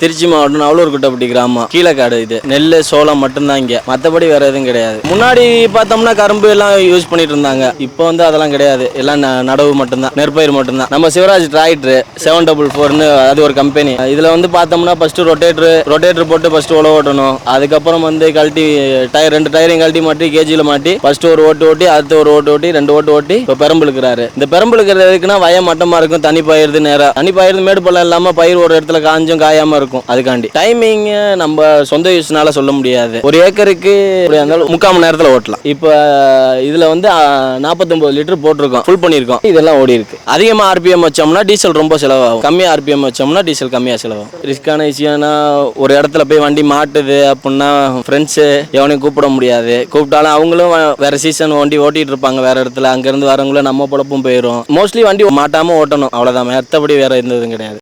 திருச்சி மாவட்டம் நவலூர்குட்டப்பட்டி கிராமம். கீழக்காடு இது. நெல் சோளம் மட்டும்தான் இங்கே. மற்றபடி வேற எதுவும் கிடையாது. முன்னாடி பார்த்தோம்னா கரும்பு எல்லாம் யூஸ் பண்ணிட்டு இருந்தாங்க. இப்போ வந்து அதெல்லாம் கிடையாது. எல்லாம் ந- நடவு மட்டும்தான். நெற்பயிர் மட்டும்தான். நம்ம சிவராஜ் டிராக்டர் செவன் டபுள் ஃபோர்னு அது ஒரு கம்பெனி இதில் வந்து பார்த்தோம்னா ஃபர்ஸ்ட் ரொட்டேட்டர் ரொட்டேட்டர் போட்டு ஃபர்ஸ்ட் உழவு ஓட்டணும். அதுக்கப்புறம் வந்து கழட்டி டயர் ரெண்டு டயரையும் கழட்டி மாட்டி கேஜியில் மாட்டி ஃபர்ஸ்ட் ஒரு ஓட்டு ஓட்டி அடுத்து ஒரு ஓட்டு ஓட்டி ரெண்டு ஓட்டு ஓட்டி இப்போ பெரம்பு இந்த பெரம்பு இழுக்கிறது எதுக்குன்னா வயம் மட்டமாக இருக்கும். தனி பாயிருது நேரம் தனி பாயிருது மேடு பள்ளம் இல்லாமல் பயிர் ஒரு இடத்துல காஞ்சும் காயாமல் இருக்கும் இருக்கும். அதுக்காண்டி. டைமிங் நம்ம சொந்த யூஸ்னால சொல்ல முடியாது. ஒரு ஏக்கருக்கு இருந்தாலும் முக்கால் மணி நேரத்தில் ஓட்டலாம். இப்போ இதுல வந்து நாற்பத்தொம்பது லிட்டர் போட்டிருக்கோம். ஃபுல் பண்ணியிருக்கோம். இதெல்லாம் ஓடி இருக்கு. அதிகமாக ஆர்பிஎம் வச்சோம்னா டீசல் ரொம்ப செலவாகும். கம்மியாக ஆர்பிஎம் வச்சோம்னா டீசல் கம்மியாக செலவாகும். ரிஸ்கான விஷயம்னா ஒரு இடத்துல போய் வண்டி மாட்டுது அப்படின்னா ஃப்ரெண்ட்ஸு எவனையும் கூப்பிட முடியாது. கூப்பிட்டாலும் அவங்களும் வேற சீசன் வண்டி ஓட்டிட்டு இருப்பாங்க வேற இடத்துல. அங்கேருந்து வரவங்களும் நம்ம பொழப்பும் போயிடும் மோஸ்ட்லி வண்டி மாட்டாமல் ஓட்டணும். அவ்வளோதான் மற்றபடி வேற இருந்ததும் கிடையாது.